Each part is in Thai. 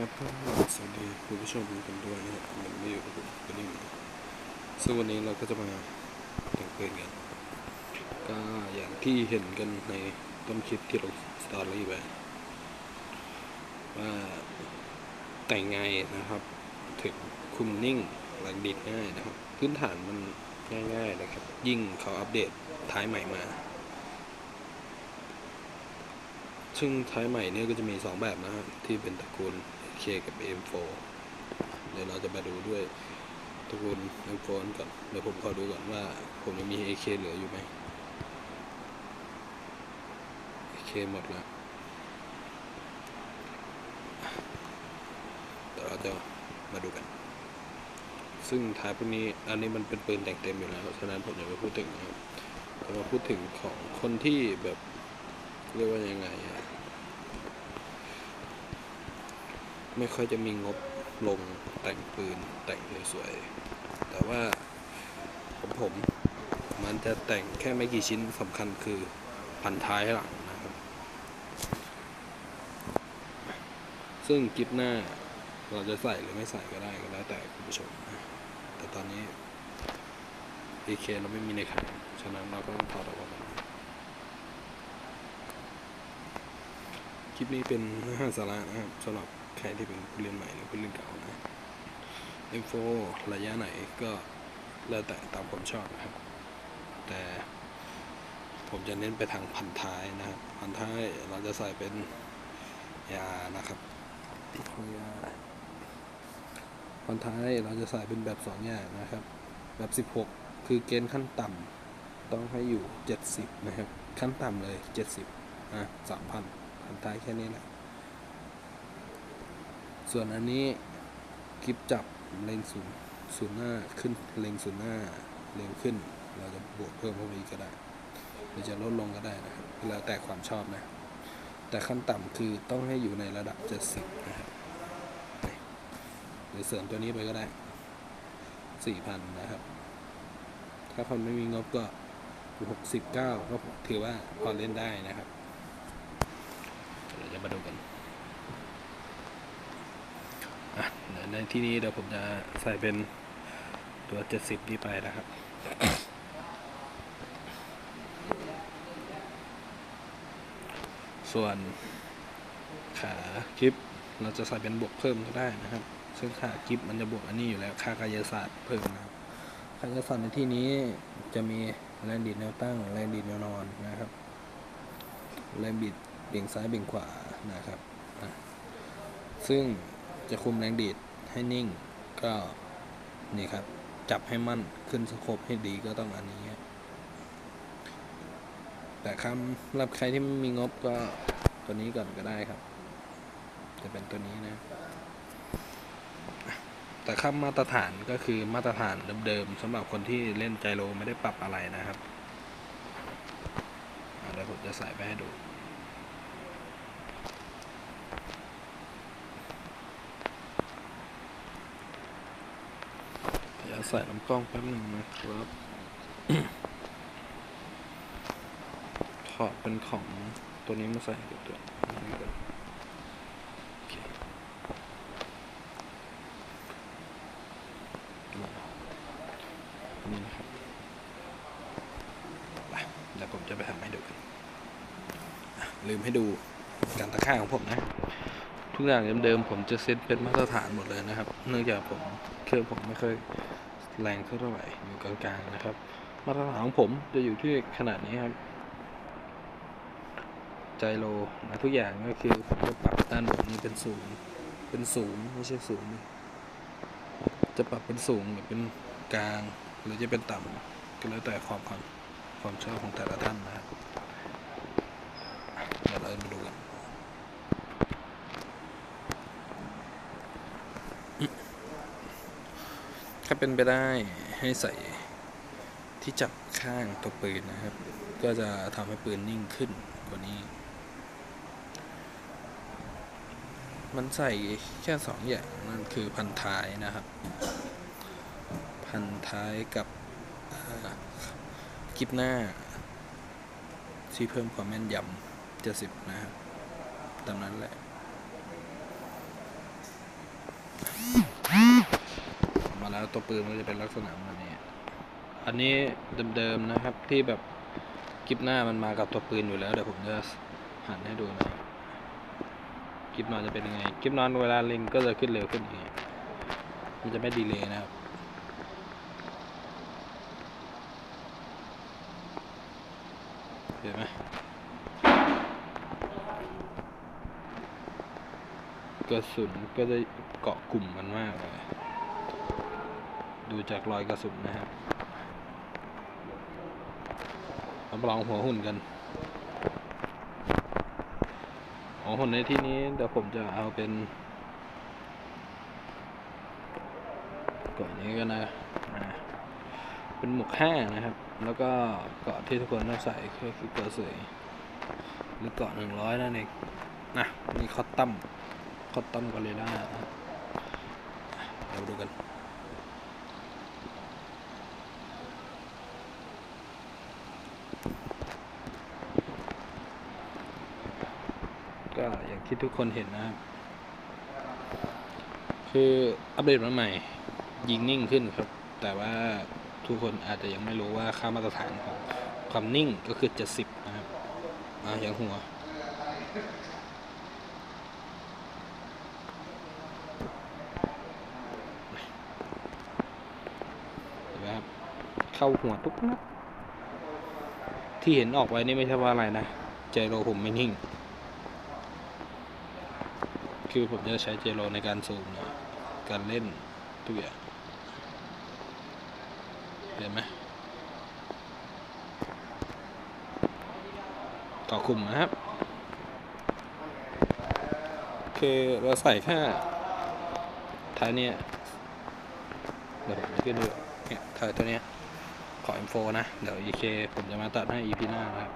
ครับสวัสดีคุณผู้ชมกันด้วยนะครับมันไม่อยู่กับผมกันนี่ซึ่งวันนี้เราก็จะมาแต่งเพลงกันก็อย่างที่เห็นกันในต้นคลิปที่ลงสตอรี่ไปว่าแต่งไงนะครับ ถึงคุมนิ่งแรงดิดง่ายนะครับ พื้นฐานมันง่ายๆนะครับ ยิ่งเขาอัปเดตท้ายใหม่มา ซึ่งท้ายใหม่เนี่ยก็จะมี 2 แบบนะครับที่เป็นตระกูล K กับ M4 เดี๋ยวเราจะมาดูด้วยตระกูล M4 ก่อนเดี๋ยวผมขอดูก่อนว่า ผมยังมี AK เหลืออยู่ไหม AK หมดแล้วเดี๋ยวเราจะมาดูกัน ซึ่งท้ายพวกนี้อันนี้มันเป็นปืนแต่งเต็มอยู่แล้วฉะนั้นผมอย่าไปพูดถึงนะครับแต่มาพูดถึงของคนที่แบบเรียกว่ายังไงอะ ไม่ค่อยจะมีงบลงแต่งปืนแต่งสวยๆแต่ว่าผมผมมันจะแต่งแค่ไม่กี่ชิ้นสำคัญคือพันท้ายหลังนะครับ ซึ่งกิฟหน้าเราจะใส่หรือไม่ใส่ก็ได้ก็แล้วแต่คุณผู้ชมนะแต่ตอนนี้ AK เราไม่มีในขายฉะนั้นเราก็ต้องถอดออกมาก่อน คลิปนี้เป็นเนื้าสาระนะครับสำหรับใครที่เป็นผู้เรียนใหม่หรือผู้เรียนเก่านะ M4 ระยะไหนก็แล้วแต่ตามผมชอบนะครับ แต่ผมจะเน้นไปทางพันท้ายนะครับ พันท้ายเราจะใส่เป็นยานะครับยาพันท้ายเราจะใส่เป็นแบบสองอย่างนะครับ แบบ 16 คือเกณฑ์ขั้นต่ำต้องให้อยู่ 70 นะครับ ขั้นต่ำเลย 70อะ3,000พัน ท้ายแค่นี้แหละ ส่วนอันนี้คลิปจับเล็งศูนย์ศูนย์หน้าขึ้นเล็งศูนย์หน้าเร็วขึ้น เราจะบวกเพิ่มเข้าไปอีกก็ได้ หรือจะลดลงก็ได้นะครับแล้วแต่ความชอบนะ แต่ขั้นต่ำคือต้องให้อยู่ในระดับ 70 นะครับหรือเสริมตัวนี้ไปก็ได้ 4,000 นะครับ ถ้าคนไม่มีงบก็ 69 ก็ถือว่าพอเล่นได้นะครับ เดี๋ยวจะมาดูกันในที่นี้เดี๋ยวผมจะใส่เป็นตัว 70 นี้ไปนะครับ ส่วนขาคลิปเราจะใส่เป็นบวกเพิ่มก็ได้นะครับ ซึ่งขาคลิปมันจะบวกอันนี้อยู่แล้ว ค่ากายศาสตร์เพิ่มนะครับ ค่ากายศาสตร์ในที่นี้จะมีแรงดีดแนวตั้งแรงดีดแนวนอนนะครับแรงบิด เบี่ยงซ้ายเบี่ยงขวานะครับอะซึ่งจะคุมแรงดีดให้นิ่งก็นี่ครับ จับให้มั่นขึ้นสโคปให้ดีก็ต้องอันนี้ แต่คำรับใครที่ไม่มีงบก็ตัวนี้ก่อนก็ได้ครับ จะเป็นตัวนี้นะ แต่ค่ามาตรฐานก็คือมาตรฐานเดิมๆสำหรับคนที่เล่นไจโรไม่ได้ปรับอะไรนะครับเดี๋ยวผมจะใส่ไปให้ดู ยวใส่ลำกล้องแป๊บหนึ่งนะครับถอดเป็นของตัวนี้มาใส่กับตัวนี้ก่อนนี่นะครับไปเดี๋ยวผมจะไปทำให้ดูกันลืมให้ดูการตะค่าของผมนะ ทุกอย่างเดิมๆผมจะเซตเป็นมาตรฐานหมดเลยนะครับ เนื่องจากผมเครื่องผมไม่เคย แรงเท่าไหร่อยู่กลางๆนะครับ มาตรฐานของผมจะอยู่ที่ขนาดนี้ครับไจโรนะทุกอย่างก็คือผมจะปรับด้านบนนี้เป็นสูงเป็นสูงไม่ใช่สูงจะปรับเป็นสูงหรือเป็นกลาง หรือจะเป็นต่ำก็แล้วแต่ความความความชอบของแต่ละท่านนะครับอะเดี๋ยวเรามาดูกัน ถ้าเป็นไปได้ให้ใส่ที่จับข้างตัวปืนนะครับ ก็จะทำให้ปืนนิ่งขึ้นกว่านี้ มันใส่แค่สองอย่างนั่นคือพันท้ายนะครับ พันท้ายกับกิบหน้า ที่เพิ่มความแม่นยำ70นะครับตามนั้นแหละ แล้วตัวปืนมันจะเป็นลักษณะแบบนี้ อันนี้เดิมๆนะครับที่แบบกิบหน้ามันมากับตัวปืนอยู่แล้วเดี๋ยวผมจะหันให้ดูนะกิบนอนจะเป็นยังไงกิบนอนเวลาเล็งก็จะขึ้นเร็วขึ้นอย่างเงี้ยมันจะไม่ดีเลยนะครับเห็นไหมกระสุนก็จะเกาะกลุ่มมันมากเลย ดูจากรอยกระสุนนะครับมาลองหัวหุ่นกันหัวหุ่นในที่นี้เดี๋ยวผมจะเอาเป็นก่อนนี้ก็นนะ เป็นหมวกห้านะครับ แล้วก็เกาะที่ทุกคนต้องใส่ก็คือเกาะเสยหรือเกาะหนึ่งร้อยนั่นเองนะนี่คอตตัมคอตตัมกอริลล่านะเดี๋ยวดูกัน ก็อย่าง ที่ทุกคนเห็นนะครับ คืออัปเดตมาใหม่ ยิงนิ่งขึ้นครับ แต่ว่าทุกคนอาจจะยังไม่รู้ว่าค่ามาตรฐานของความนิ่งก็คือ 70 นะครับอ่าอย่างหัวนไหมครับ เข้าหัวทุกนัดที่เห็นออกไว้นี่ไม่ใช่ว่าอะไรนะ ใจโลผมไม่นิ่ง คือผมจะใช้เจโรในการซูมนะการเล่นทุกอย่างเห็นไหมต่อกลุ่มนะครับ คือเราใส่แค่ท้ายเนี่ยเดี๋ยวผมจะขึ้นดูเนี่ยท้ายตัวเนี้ยขอ M4 นะ เดี๋ยว EK ผมจะมาตัดให้ EP หน้านะครับ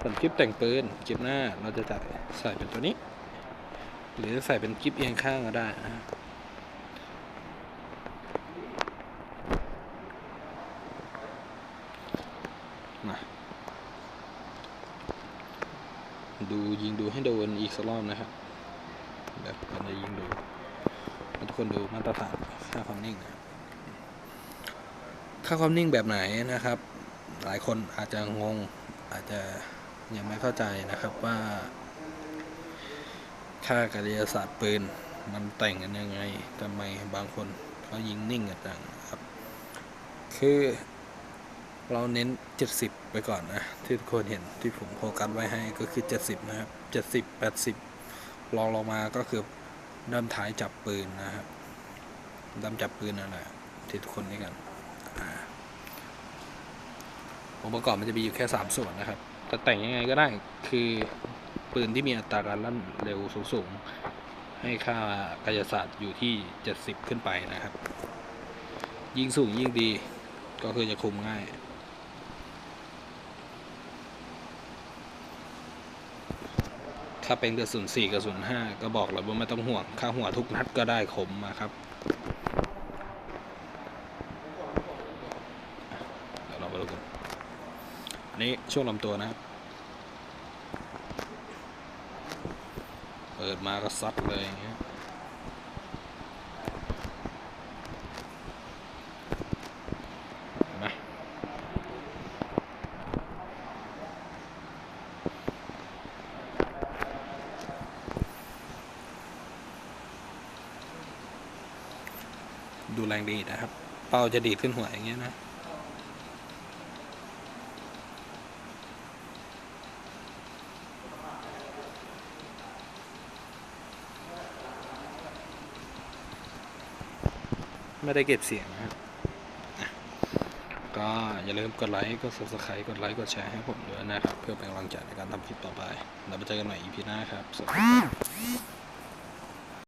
ส่วนคลิปแต่งปืน คลิปหน้าเราจะจ่ใส่เป็นตัวนี้ หรือใส่เป็นกิฟเอียงข้างก็ได้นะดูยิงดูให้โดนอีกสักรอบนะครับแบบมันจะยิงดูทุกคนดูมาตรฐานค่าความนิ่งนะค่าความนิ่งแบบไหนนะครับ หลายคนอาจจะงงอาจจะยังไม่เข้าใจนะครับว่า ค่ากายศาสตร์ปืน มันแต่งกันยังไงทำไมบางคนเขายิงนิ่งกันจังครับ คือเราเน้น 70 ไปก่อนนะ ที่ทุกคนเห็นที่ผมโฟกัสไว้ให้ก็คือ 70 นะครับ 70 80ลองลงมาก็คือด้ามท้ายจับปืนนะครับด้ามจับปืนนั่นแหละที่ทุกคนนี่กันอ่าองค์ประกอบมันจะมีอยู่แค่ 3 ส่วนนะครับ แต่แต่งยังไงก็ได้คือ ปืนที่มีอัตราการลั่นเร็วสูงๆ ให้ค่ากายศาสตร์อยู่ที่ 70 ขึ้นไปนะครับ ยิ่งสูงยิ่งดีก็คือจะคุมง่าย ถ้าเป็นกระสุน4กระสุน5ก็บอกเลยว่าไม่ต้องห่วง ค่าหัวทุกนัดก็ได้คมมาครับเดี๋ยวเราไปดูกันอันนี้ช่วงลำตัวนะครับ ปิดมาก็ซัดเลยอย่างเงี้ยนไหมดูแรงดีนะครับ เป้าจะดีดขึ้นหัวอย่างเงี้ยนะ ไม่ได้เก็บเสียงนะครับก็อย่าลืมกดไลค์ กด subscribe กดไลค์ กดแชร์ให้ผมด้วยนะครับ เพื่อเป็นกำลังใจในการทำคลิปต่อไป แล้วไปเจอกันใหม่ EP หน้าครับ สวัสดีครับ